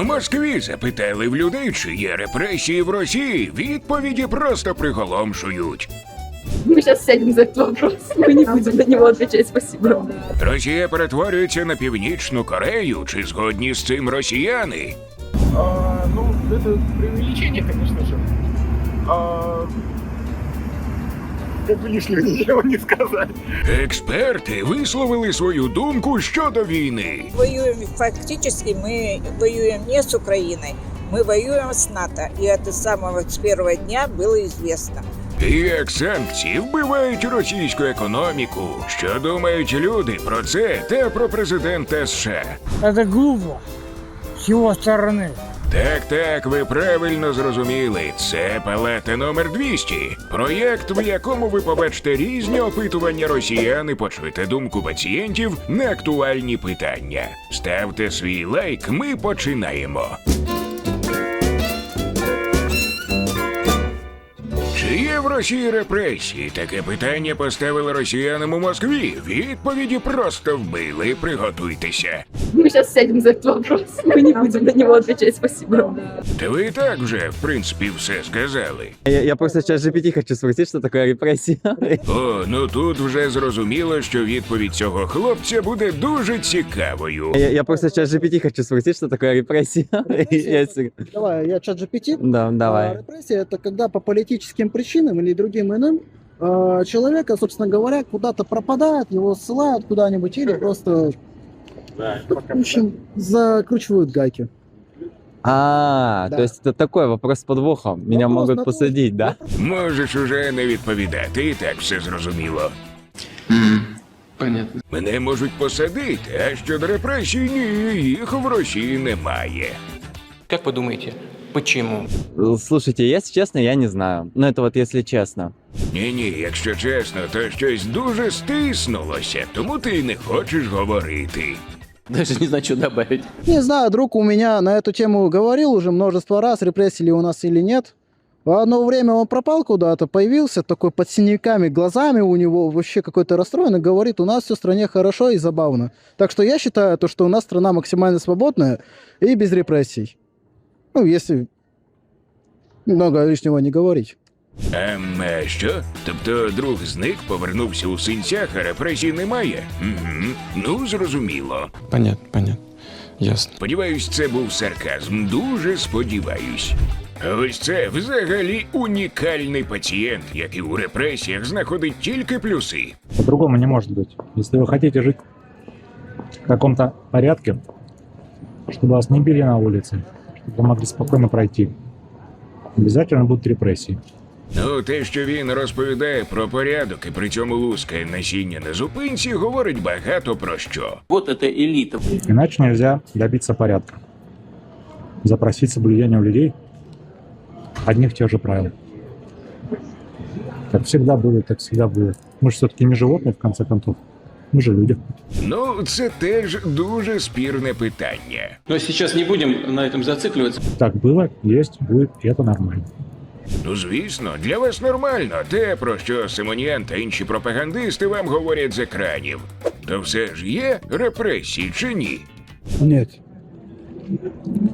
У Москві запитали в людей, чи є репресії в Росії. Відповіді просто приголомшують. Мы сейчас сядем за этот вопрос. Мы не будем на него отвечать. Спасибо. Росія перетворюється на північну Корею. Чи згодні з цим росіяни? А, ну, это преувеличение, конечно же. А, как бы лишнего ничего не сказать. Експерти висловили свою думку щодо війни. Воюем, фактически мы воюем не с Украиной, мы воюем с НАТО. И это с самого с первого дня было известно. І як санкції вбивають російську економіку. Що думають люди про це та про президента США? Это глупо с его стороны. Так, так, ви правильно зрозуміли. Це палата номер 200. Проєкт, в якому ви побачите різні опитування росіян і почуєте думку пацієнтів на актуальні питання. Ставте свій лайк, ми починаємо. є в Росії репресії? Таке питання поставили росіянам у Москві. Відповіді просто вбили. Приготуйтеся. Мы сейчас сядем за этот вопрос. Мы не будем на него отвечать. Спасибо. Та ви і так вже, в принципі, все сказали. Я, я просто сейчас GPT хочу спросить, что такое репрессия. О, ну тут вже зрозуміло, що відповідь цього хлопця буде дуже цікавою. Я, я просто сейчас GPT хочу спросить, что такое репрессия. Я сер- Давай, я чат GPT. Да, А, давай. репрессия это когда по политическим причинам или другим иным а, человека, собственно говоря, куда-то пропадает, его ссылают куда-нибудь или просто, в общем, закручивают гайки. А, Да. то есть это такой вопрос с подвохом. Меня Вопрос могут на то- посадить, да? Можеш уже не відповідати, і так все зрозуміло. Понятно. Мене можуть посадити, а щодо репресій ні, їх в Росії немає. Как вы думаете, почему? Слушайте, если честно, я не знаю. Ну это вот если честно. Ні, ні, якщо чесно, то щось дуже стиснулося, тому ти й не хочеш говорити. Даже не знаю, что добавить. Не знаю, друг у меня на эту тему говорил уже множество раз, репрессии ли у нас или нет. В одно время он пропал куда-то, появился такой под синяками, глазами у него вообще какой-то расстроенный, говорит, у нас все в стране хорошо и забавно. Так что я считаю, то, что у нас страна максимально свободная и без репрессий. Ну, если много лишнего не говорить. Ем, а що? Тобто друг зник, повернувся у синцях, а репресій немає? Угу. Ну, зрозуміло. Понятно, понятно. Ясно. Сподіваюсь, це був сарказм. Дуже сподіваюсь. А ось це взагалі унікальний пацієнт, який у репресіях знаходить тільки плюси. По-другому не может быть. Если вы хотите жить в каком-то порядке, чтобы вас не били на улице, чтобы вы могли спокойно пройти, обязательно будут репрессии. Ну, те, що він розповідає про порядок і при цьому лускає насіння на зупинці, говорить багато про що. Вот это элита. Иначе нельзя добиться порядка. Запросить соблюдение у людей одних тех же правил. Как всегда было, так всегда будет. Мы же все-таки не животные, в конце концов. Мы же люди. Ну, це теж дуже спірне питання. Но сейчас не будем на этом зацикливаться. Так было, есть, будет, и это нормально. Ну, звісно, для вас нормально те, про що Симоніан та інші пропагандисти вам говорять з екранів. То все ж є репресії чи ні? Нет.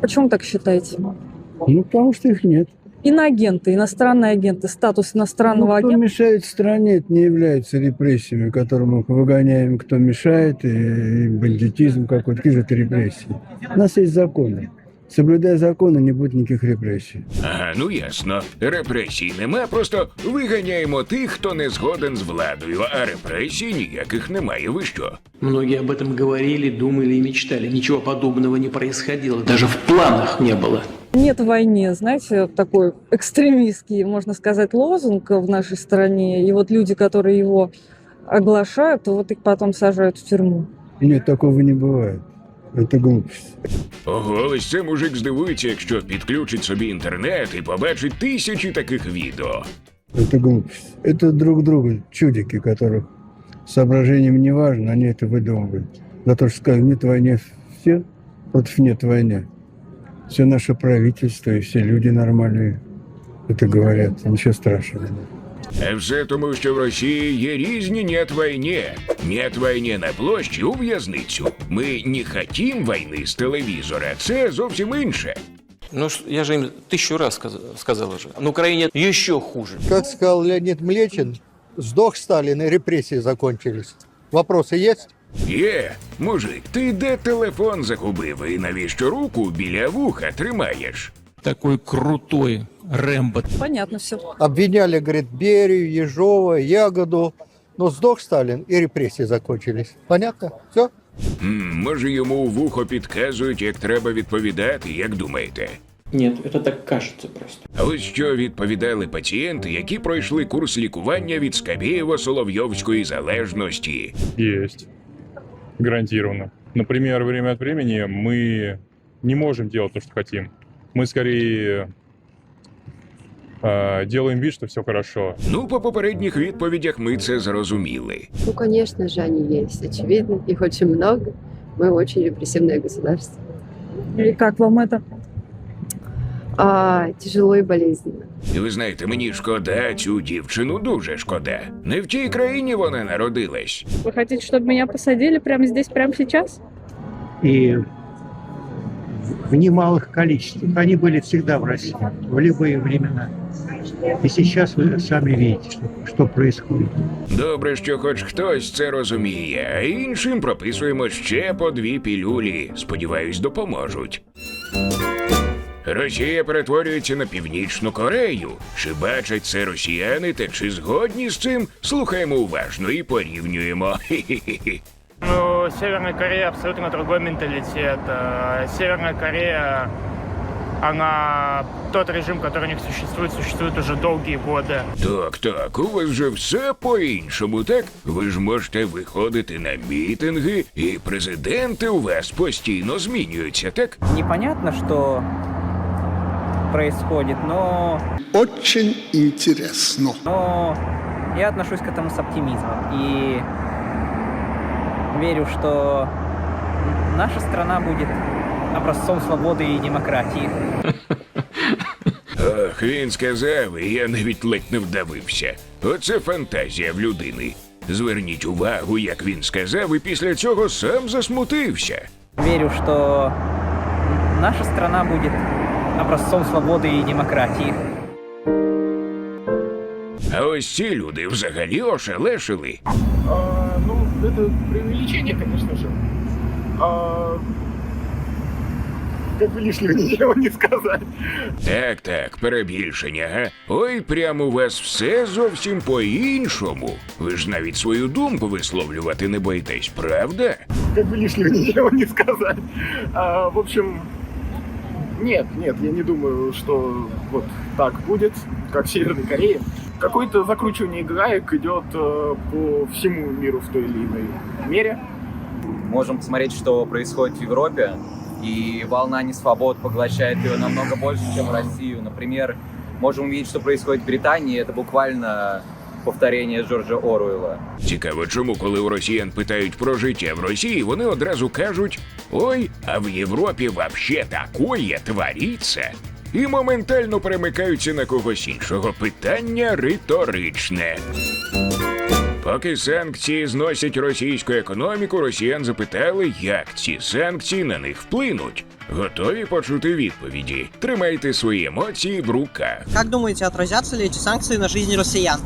Почему так считаете? Ну, потому что их нет. Иноагенты, иностранные агенты, статус иностранного агента. мешает стране, это не является репрессиями, которым мы выгоняем, кто мешает, и бандитизм какой-то, какие же это репрессии. У нас есть законы. Соблюдая законы, не будет никаких репрессий. Ага, ну ясно. Репресій нема, просто виганяємо тих, хто не згоден з владою, а репресій ніяких немає. Ви що? Многие об этом говорили, думали и мечтали. Ничего подобного не происходило. Даже в планах не было. Нет войне, знаете, такой экстремистский, можно сказать, лозунг в нашей стране. И вот люди, которые его оглашают, то вот их потом сажают в тюрьму. Нет, такого не бывает. Это глупость. Ого, ось це мужик здивується, якщо підключить собі інтернет і побачить тисячі таких відео. Это глупость. Это друг друга чудики, которых соображением не важно, они это выдумывают. За то, что сказали, нет войны все, против нет войны. Все наше правительство и все люди нормальные это говорят. Ничего страшного. нет. А все тому, що в Росії є різні «нет війні». «Нет війні» на площі у в'язницю. Ми не хотім війни з телевізора. Це зовсім інше. Ну, ш- я же им тысячу раз сказ- сказал уже. На Украине еще хуже. Как сказал Леонид Млечин, сдох Сталин и репрессии закончились. Вопросы есть? Є, мужик, ти де телефон загубив і навіщо руку біля вуха тримаєш? Такой крутой Рэмбо. Понятно все. Обвиняли, говорит, Берию, Ежова, Ягоду. Но сдох Сталин и репрессии закончились. Понятно? Все? М, може йому у вухо підказують, як треба відповідати, як думаєте? Нет, это так кажется просто. А ось що відповідали пацієнти, які пройшли курс лікування від Скабєєво-Соловйовської залежності. Есть Гарантированно. Например, время от времени мы не можем делать то, что хотим. Мы скорее э, делаем вид, что все хорошо. Ну, по попередніх відповідях ми це зрозуміли. Ну, конечно же, они есть. Очевидно, их очень много. Мы очень репрессивное государство. И как вам это? А, тяжело и болезненно. І ви знаєте, мені шкода цю дівчину дуже шкода. Не в тій країні вона народилась. Вы хотите, чтобы меня посадили прямо здесь, прямо сейчас? И в- в немалых количествах. Они были всегда в России, в любые времена. И сейчас вы сами видите, что, что происходит. Добре, що хоч хтось це розуміє, а іншим прописуємо ще по дві пілюлі. Сподіваюсь, допоможуть. Росія перетворюється на північну Корею. Чи бачать це росіяни та чи згодні з цим? Слухаємо уважно і порівнюємо. Хі-хі-хі. Ну, Северная Корея абсолютно другой менталитет. Э, Северная Корея, она тот режим, который у них существует, существует уже долгие годы. Так, так, у вас же все по-іншому, так? Ви ж можете виходити на мітинги, і президенти у вас постійно змінюються, так? непонятно, что происходит, но, Очень интересно. но я отношусь к этому с оптимизмом и верю, что наша страна будет образцом свободы и демократии. Ох, він сказав, і я навіть ледь не вдавився. Оце фантазія в людини. Зверніть увагу, як він сказав, і після цього сам засмутився. Верю, что наша страна будет образцом свободы и демократии. А ось ці люди взагалі ошелешили. А, ну, это преувеличение, конечно же. А, как бы лишнего ничего не сказать. Так, так, перебільшення, га? Ой, прямо у вас все зовсім по-іншому. Ви ж навіть свою думку висловлювати не боїтесь, правда? Как бы лишнего ничего не сказать. А, в общем, нет, нет, я не думаю, что вот так будет, как в Северной Корее. Какое-то закручивание гаек идет э, по всему миру в той или иной мере. Можем посмотреть, что происходит в Европе, и волна несвобод поглощает ее намного больше, чем Россию. Например, можем увидеть, что происходит в Британии, это буквально повторение Джорджа Оруэлла. Цікаво, чому, коли у росіян питають про життя в Росії, вони одразу кажуть: ой, а в Європі вообще такое твориться. І моментально перемикаються на когось іншого. Питання риторичне. Поки санкції зносять російську економіку, росіян запитали, як ці санкції на них вплинуть. Готові почути відповіді. Тримайте свої емоції в руках. Как думаете, отразятся ли эти санкции на жизни россиян?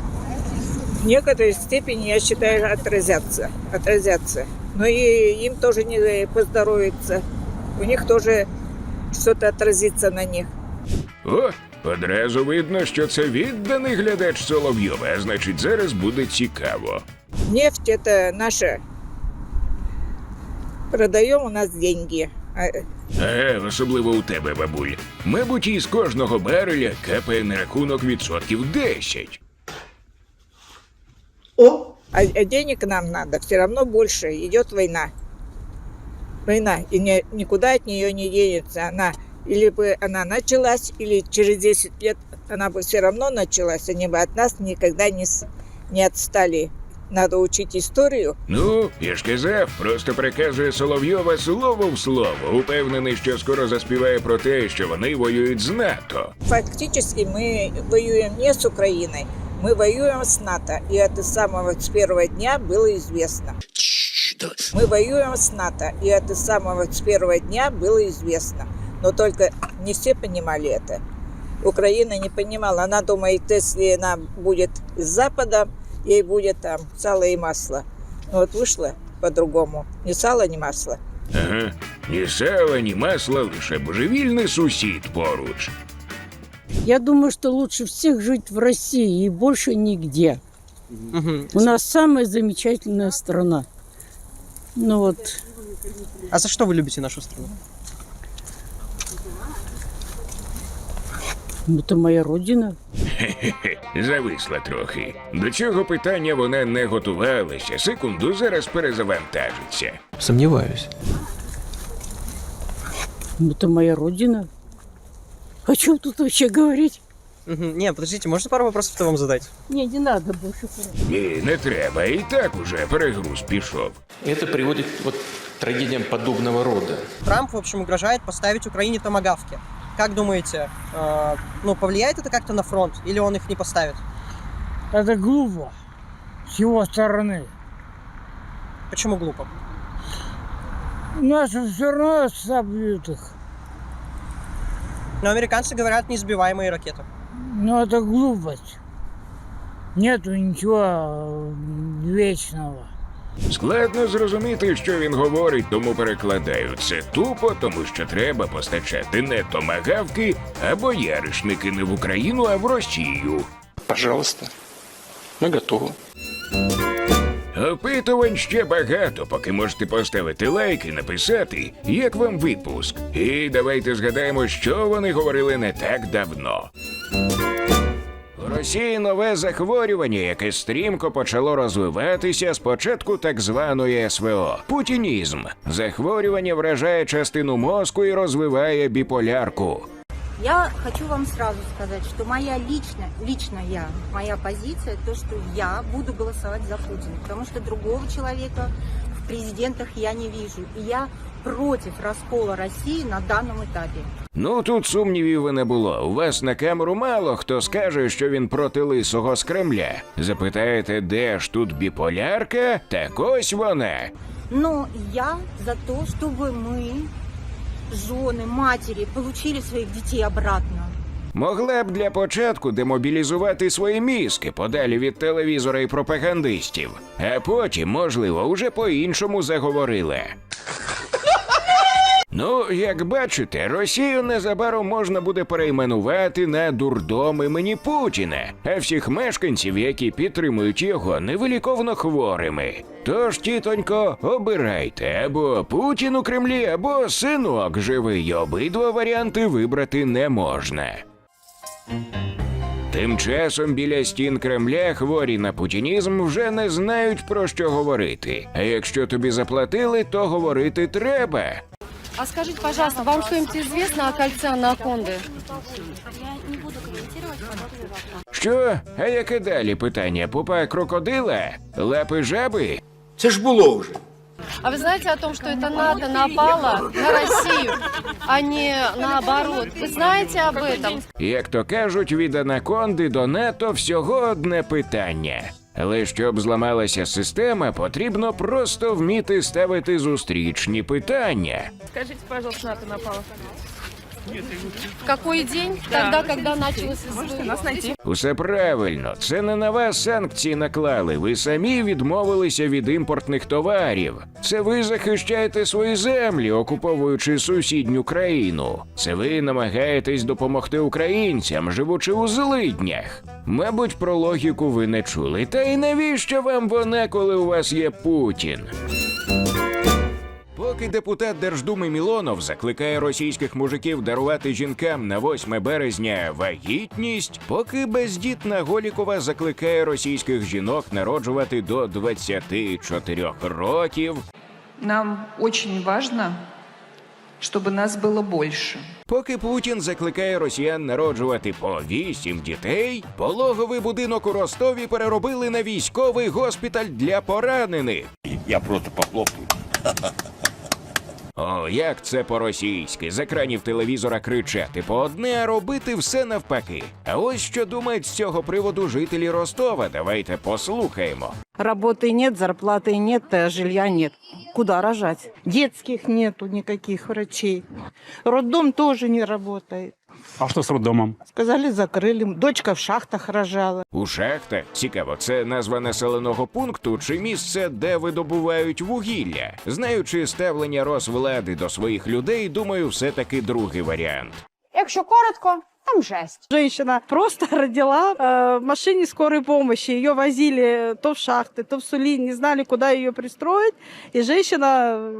В некоторой степени, я считаю, отразятся. Отразятся. Но и им тоже не поздоровится. У них тоже что-то отразится на них. О, одразу видно, що це відданий глядач Соловйова, а значить, зараз буде цікаво. Нефть это наша. Продаем у нас деньги. А, особливо у тебе, бабуль. Мабуть, із кожного бареля капає на рахунок відсотків 10. а- а денег нам надо. Все равно больше. Идет война. Война. И не- никуда от нее не денется. Она или бы она началась, или через 10 лет она бы все равно началась. Они бы от нас никогда не, с- не отстали. Надо учить историю. Ну, я ж казав, просто приказує Соловйова слово в слово, упевнений, що скоро заспіває про те, що вони воюють з НАТО. Фактически мы воюем не с Украиной, Мы воюем с НАТО, и это с самого с первого дня было известно. Мы воюем с НАТО, и это с самого с первого дня было известно. Но только не все понимали это. Украина не понимала. Она думает, если она будет из Запада, ей будет там сало и масло. Но вот вышло по-другому. Ни сало, ни масло. Ага. Ні сала, ні масла, лише божевільний сусід поруч. Я думаю, что лучше всех жить в России и больше нигде. У нас самая замечательная страна. Ну вот, А за что вы любите нашу страну? это моя родина. Хе-хе, зависла трохи. До цього питання вона не готувалася. Секунду, зараз перезавантажиться. Сомневаюсь. Это моя родина. О чем тут вообще говорить? Не, подождите, можно пару вопросов вам задать? Не, не надо больше. Ні, не треба. І так уже перегруз пішов. Это приводит вот к трагедиям подобного рода. Трамп, в общем, угрожает поставить Украине томагавки. Как думаете, э, ну, повлияет это как-то на фронт, или он их не поставит? Это глупо. С его стороны. Почему глупо? Наши все равно собьют их. Но американцы говорят, неизбиваемые ракеты. Но это глупость. Нету ничего э, вечного. Складно зрозуміти, що він говорить, тому перекладаю. Це тупо, тому що треба постачати не томагавки або яришники не в Україну, а в Росію. Пожалуйста. Мы готовы. Опитувань ще багато, поки можете поставити лайк і написати, як вам випуск. І давайте згадаємо, що вони говорили не так давно. У Росії нове захворювання, яке стрімко почало розвиватися з початку так званої СВО путінізм. Захворювання вражає частину мозку і розвиває біполярку. Я хочу вам сразу сказать, что моя личная, лично я, моя позиция, то, что я буду голосовать за Путина, потому что другого человека в президентах я не вижу. И я против раскола России на данном этапе. Ну тут сумнівів і не було. У вас на камеру мало хто скаже, що він проти лисого з Кремля. Запитаєте, де ж тут біполярка? Так ось вона. Но я за то, чтобы мы, жены, матери, получили своих детей обратно. Могла б для початку демобілізувати свої мізки подалі від телевізора і пропагандистів, а потім, можливо, уже по-іншому заговорила. Ну, як бачите, Росію незабаром можна буде перейменувати на дурдом імені Путіна, а всіх мешканців, які підтримують його, невиліковно хворими. Тож, тітонько, обирайте або Путін у Кремлі, або синок живий. Обидва варіанти вибрати не можна. Тим часом біля стін Кремля хворі на путінізм вже не знають про що говорити. А якщо тобі заплатили, то говорити треба. А скажите, пожалуйста, вам что-нибудь известно о кольце Анаконды? Я не буду комментировать подобный вопрос. Що? А яке далі питання? Пупа крокодила? Лапи жаби? Це ж було вже. А вы знаете о том, что это НАТО напало на Россию, а не наоборот? Вы знаете об этом? Як то кажуть, від анаконди до НАТО всього одне питання. Але щоб зламалася система, потрібно просто вміти ставити зустрічні питання. Скажіть, пожалуйста, НАТО напало. В какой день? Тогда, когда началось Можете нас найти. Усе правильно, це не на вас санкції наклали. Ви самі відмовилися від імпортних товарів. Це ви захищаєте свої землі, окуповуючи сусідню країну. Це ви намагаєтесь допомогти українцям, живучи у злиднях. Мабуть, про логіку ви не чули. Та й навіщо вам вона, коли у вас є Путін? Поки депутат Держдуми Мілонов закликає російських мужиків дарувати жінкам на 8 березня вагітність, поки бездітна Голікова закликає російських жінок народжувати до 24 років. Нам очень важно, чтобы нас было больше. Поки Путін закликає росіян народжувати по 8 дітей, пологовий будинок у Ростові переробили на військовий госпіталь для поранених. Я просто похлопаю. О, як це по-російськи, з екранів телевізора кричати по одне, а робити все навпаки. А ось що думають з цього приводу жителі Ростова. Давайте послухаємо. Работы нет, зарплаты нет, э, жилья нет. Куда рожать? Детских нету никаких врачей. Роддом тоже не работает. А что с роддомом? Сказали, закрыли. Дочка в шахтах рожала. У шахтах цікаво, це назва населеного пункту чи місце, де видобувають вугілля. Знаючи ставлення Росвлади до своїх людей, думаю, все таки другий варіант. Якщо коротко, там жесть. Женщина просто родила э, в машине скорой помощи. Ее возили то в шахты, то в Сулин, не знали, куда ее пристроить. И женщина э,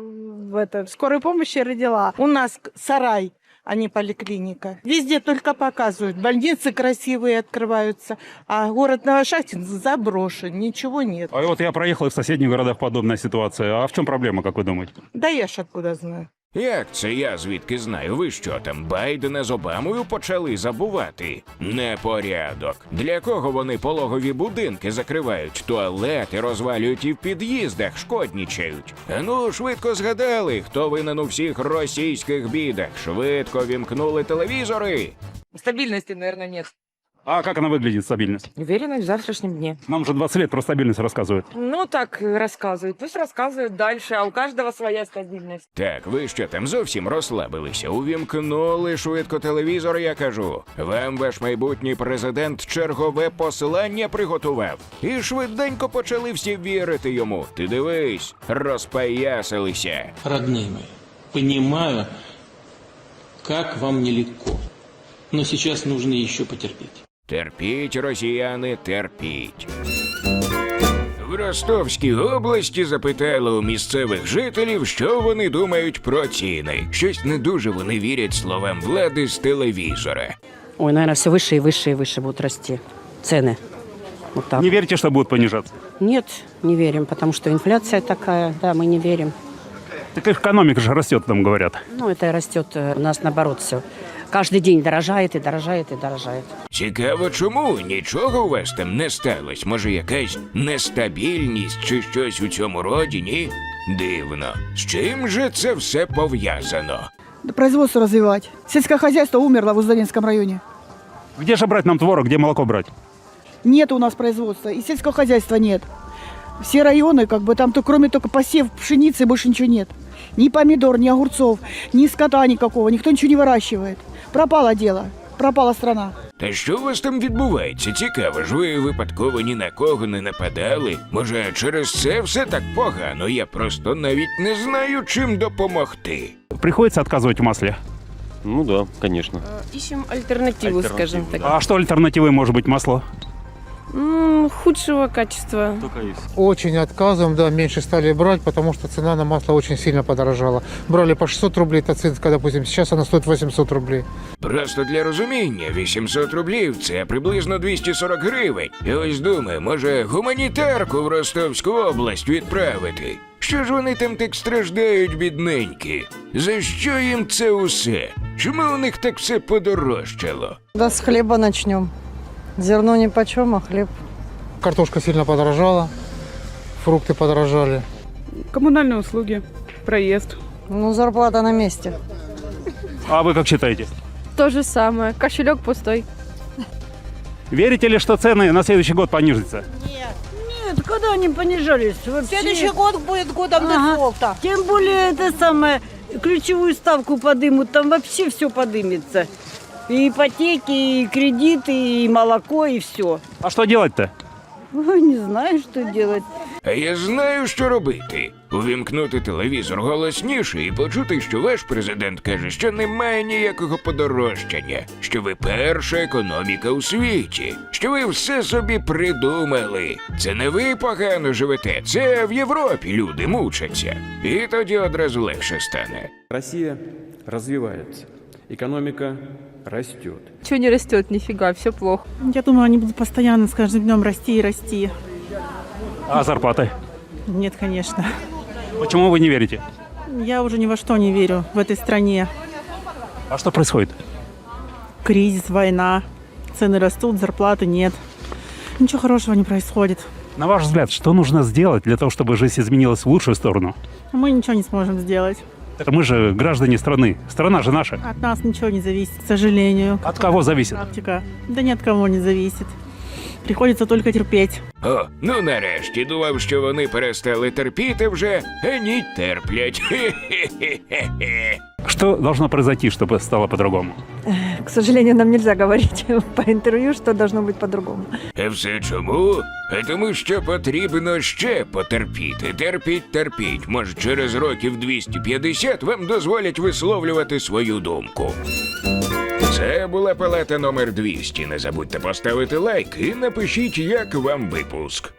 в, это, в скорой помощи родила. У нас к- сарай, а не поликлиника. Везде только показывают. Больницы красивые открываются, а город Новошахтин заброшен, ничего нет. А вот я проехал и в соседних городах подобная ситуация. А в чем проблема, как вы думаете? Да я ж откуда знаю. Як це я звідки знаю? Ви що там Байдена з Обамою почали забувати? Непорядок. Для кого вони пологові будинки закривають, туалети розвалюють і в під'їздах шкоднічають? Ану, швидко згадали, хто винен у всіх російських бідах. Швидко вімкнули телевізори. Стабильности, наверное, нет. А как она выглядит, стабильность? Уверенность в завтрашнем дне. Нам же 20 лет про стабильность рассказывают. Ну, так э, рассказывают. Пусть рассказывают дальше, а у каждого своя стабильность. Так, ви що там зовсім розслабилися? Увімкнули швидко телевізор, я кажу. Вам ваш майбутній президент чергове посилання приготував. І швиденько почали всі вірити йому. Ти дивись, розпоясалися. Родные мои, понимаю, как вам нелегко. Но сейчас нужно еще потерпеть. Терпіть, росіяни, терпіть. В Ростовській області запитали у місцевих жителів, що вони думають про ціни. Щось не дуже вони вірять словам влади з телевізора. Ой, наверное, все выше и выше и выше будут расти цены. Вот так. Не верите, что будут понижаться? Нет, не верим, потому что инфляция такая, да, мы не верим. Так экономика же растет, там говорят. Ну, это растет э, у нас наоборот все. Каждый день дорожает и дорожает и дорожает. Цікаво, чому нічого у вас там не сталося? Може, якась нестабільність чи щось у цьому роді? Ні? Дивно. З чим же це все пов'язано? Производство развивать. Сельское хозяйство умерло в Уздаринском районе. Где же брать нам творог, где молоко брать? Нет у нас производства, и сельского хозяйства нет. Все районы, как бы там, то кроме только посев пшеницы, больше ничего нет. Ни помидор, ни огурцов, ни скота никакого, никто ничего не выращивает. Пропало дело, пропала страна. Та що у вас там відбувається? Цікаво ж, ви випадково ні на кого не нападали? Може, через це все так погано? Я просто навіть не знаю, чим допомогти. Приходится отказывать в масле. Ну да, конечно. Ищем альтернативу, скажем так. А что альтернативой может быть масло? Худшего качества. Очень отказываем, да, меньше стали брать, потому что цена на масло очень сильно подорожала. Брали по 600 рублей тацинка, допустим, сейчас она стоит 800 рублей. Просто для розуміння, 800 рублів це приблизно 240 гривень. І ось думаю, може гуманітарку в Ростовську область відправити. Що ж вони там так страждають, бідненькі? За що їм це усе? Чому у них так все подорожчало? Да с хлеба начнем. Зерно ни почем, а хлеб. Картошка сильно подорожала, фрукты подорожали. Коммунальные услуги, проезд. Ну, зарплата на месте. А вы как считаете? То же самое. Кошелек пустой. Верите ли, что цены на следующий год понизятся? Нет, когда они понижались? Следующий год будет годом дефолта. Тем более, это самое, ключевую ставку подымут, там вообще все подымется. И ипотеки, и кредиты, и молоко, и все. А что делать-то? Ой, не знаю, что делать. А я знаю, що робити. Увімкнути телевізор голосніше і почути, що ваш президент каже, що немає ніякого подорожчання, що ви перша економіка у світі, що ви все собі придумали. Це не ви погано живете, це в Європі люди мучаться. І тоді одразу легше стане. Россия развивается. Экономика растет. Чего не растет, нифига, все плохо. Я думаю, они будут постоянно с каждым днем расти и расти. А зарплаты? Нет, конечно. Почему вы не верите? Я уже ни во что не верю в этой стране. А что происходит? Кризис, война, цены растут, зарплаты нет. Ничего хорошего не происходит. На ваш взгляд, что нужно сделать для того, чтобы жизнь изменилась в лучшую сторону? Мы ничего не сможем сделать. Мы же граждане страны. Страна же наша. От нас ничего не зависит, к сожалению. От кого зависит? Практика. Да ни от кого не зависит. Приходится только терпеть. О, ну нарешті думав, що вони перестали терпіти вже, а ні терплять. Хе-хе-хе-хе. Что должно произойти, чтобы стало по-другому? К сожалению, нам нельзя говорить по интервью, что должно быть по-другому. А все чому? Тому, що потрібно ще потерпіти. Терпіть, терпіть. Може, через років 250 вам дозволять висловлювати свою думку. Це була палата номер 200. Не забудьте поставити лайк і напишіть, як вам випуск.